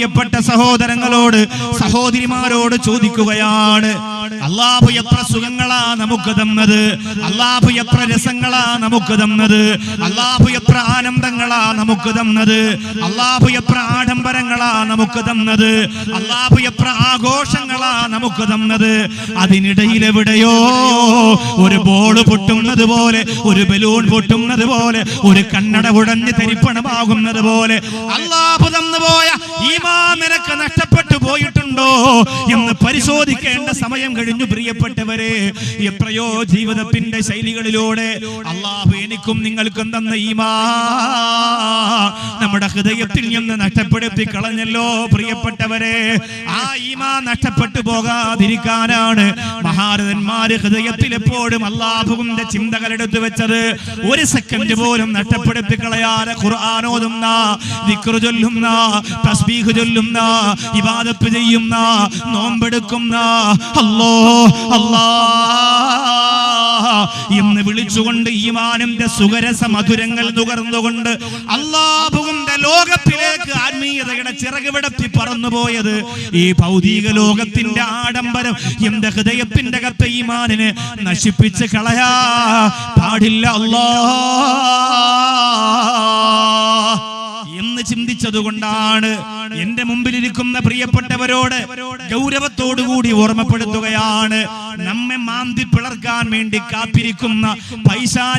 പ്രിയപ്പെട്ട സഹോദരങ്ങളോട് സഹോദരിമാരോട് ചോദിക്കുകയാണ്. അള്ളാഹു എത്ര സുഖങ്ങളാ നമുക്ക് തന്നത്? അള്ളാഹു എത്ര രസങ്ങളാ നമുക്ക് തന്നത്? അള്ളാഹു എത്ര ആനന്ദങ്ങളാ നമുക്ക് തന്നത്? അള്ളാഹു എത്ര ആഡംബരങ്ങളാ നമുക്ക് തന്നത്? അള്ളാഹു എത്ര ആഘോഷങ്ങളാ നമുക്ക് തന്നത്? അതിനിടയിൽ എവിടെയോ ഒരു ബോൾ പൊട്ടുന്നത് പോലെ ഒരു ബലൂൺ പൊട്ടുന്നത് പോലെ ഒരു കണ്ണട ഉടഞ്ഞ് തരിപ്പണമാകുന്നത് പോലെ അള്ളാഹു തന്നു പോയ നിനക്ക് നഷ്ടപ്പെട്ടു. എന്ന് പരിശോധിക്കേണ്ട സമയം കഴിഞ്ഞു പ്രിയപ്പെട്ടവരെ. എത്രയോ ജീവിതത്തിന്റെ ശൈലികളിലൂടെ അള്ളാഹു എനിക്കും നിങ്ങൾക്കും തന്ന ഈമാ നമ്മുടെ ഹൃദയത്തിൽ നിന്ന് നഷ്ടപ്പെടുത്തി കളഞ്ഞല്ലോ പ്രിയപ്പെട്ടവരെ. ആ ഈമാ നഷ്ടപ്പെട്ടു പോകാതിരിക്കാനാണ് മഹാരഥന്മാര് ഹൃദയത്തിൽ എപ്പോഴും അള്ളാഹുവിന്റെ ചിന്തകൾ എടുത്തു വെച്ചത്. ഒരു സെക്കൻഡ് പോലും നഷ്ടപ്പെടുത്തി കളയാതെ ഖുർആാനോതുന്ന ചൊല്ലും തസ്ബീഹ് ഇബാദത്ത് ചെയ്യുന്ന നോമ്പെടുക്കുന്ന അല്ലോ അല്ലാ എന്ന് വിളിച്ചുകൊണ്ട് ഈമാനിന്റെ സുഖരസ മധുരങ്ങൾ നുകർന്നുകൊണ്ട് അള്ളാഹുവിന്റെ ലോകത്തിലേക്ക് ആത്മീയതയുടെ ചിറകുവിടത്തി പറന്നുപോയത് ഈ ഭൗതിക ലോകത്തിന്റെ ആഡംബരം എന്റെ ഹൃദയത്തിന്റെ കത്ത് ഈമാനിനെ നശിപ്പിച്ച് കളയാ. പാടില്ല അല്ലാ എന്ന് ചിന്തിച്ചത് കൊണ്ടാണ് എന്റെ മുമ്പിലിരിക്കുന്ന പ്രിയപ്പെട്ടവരോട് ഗൗരവത്തോടുകൂടി ഓർമ്മപ്പെടുത്തുകയാണ്. നമ്മെ മാന്തി പിളർക്കാൻ വേണ്ടി കാത്തിരിക്കുന്ന പൈശാച